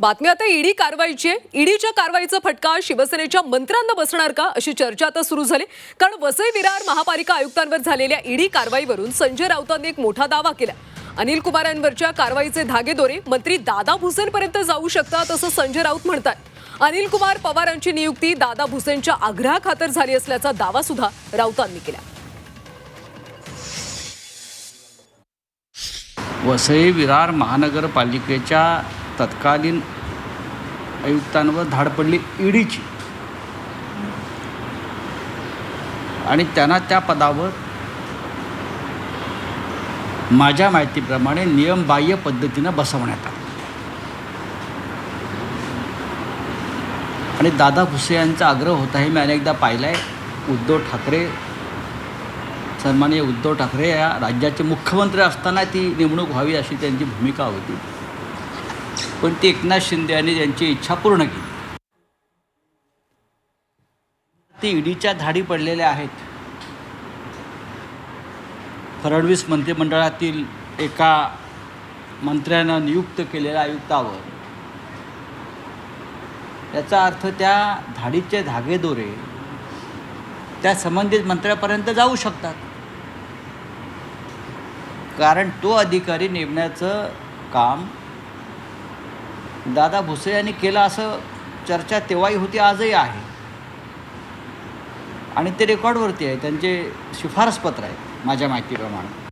बातमी आता ईडी कारवाईची आहे. ईडीच्या कारवाईचा फटका शिवसेनेच्या मंत्र्यांना बसणार का अशी चर्चा आता सुरू झाली. कारण वसई विरार महापालिका आयुक्तांवर झालेल्या ईडी कारवाईवरून संजय राऊतांनी एक मोठा दावा केला. अनिल कुमार यांवरच्या कारवाईचे धागेदोरे मंत्री दादा भुसेंपर्यंत जाऊ शकतात असं संजय राऊत म्हणतात अनिल कुमार पवारांची नियुक्ती दादा भुसेंच्या आग्रहाखातर झाली असल्याचा दावा सुद्धा राऊतांनी केला. वसई विरार महानगरपालिकेच्या तत्कालीन आयुक्तांवर धाड पडली ईडीची. आणि त्यांना त्या पदावर माझ्या माहितीप्रमाणे नियमबाह्य पद्धतीनं बसवण्यात आलं. आणि दादा भुसे यांचा आग्रह होता हे मी अनेकदा पाहिला आहे उद्धव ठाकरे सन्माननीय उद्धव ठाकरे या राज्याचे मुख्यमंत्री असताना ती नेमणूक व्हावी अशी त्यांची भूमिका होती. पण ती एकनाथ शिंदे यांनी त्यांची इच्छा पूर्ण केली. ती ईडीच्या धाडी पडलेल्या आहेत. फडणवीस मंत्रिमंडळातील एका मंत्र्यानं नियुक्त केलेल्या आयुक्तावर. याचा अर्थ त्या धाडीचे धागेदोरे त्या संबंधित मंत्र्यापर्यंत जाऊ शकतात. कारण तो अधिकारी नेमण्याचं काम दादा भुसे यांनी केलं असं चर्चा तेव्हाही होती आजही आहे. आणि ते रेकॉर्डवरती आहे त्यांचे शिफारसपत्र आहे माझ्या माहितीप्रमाणे.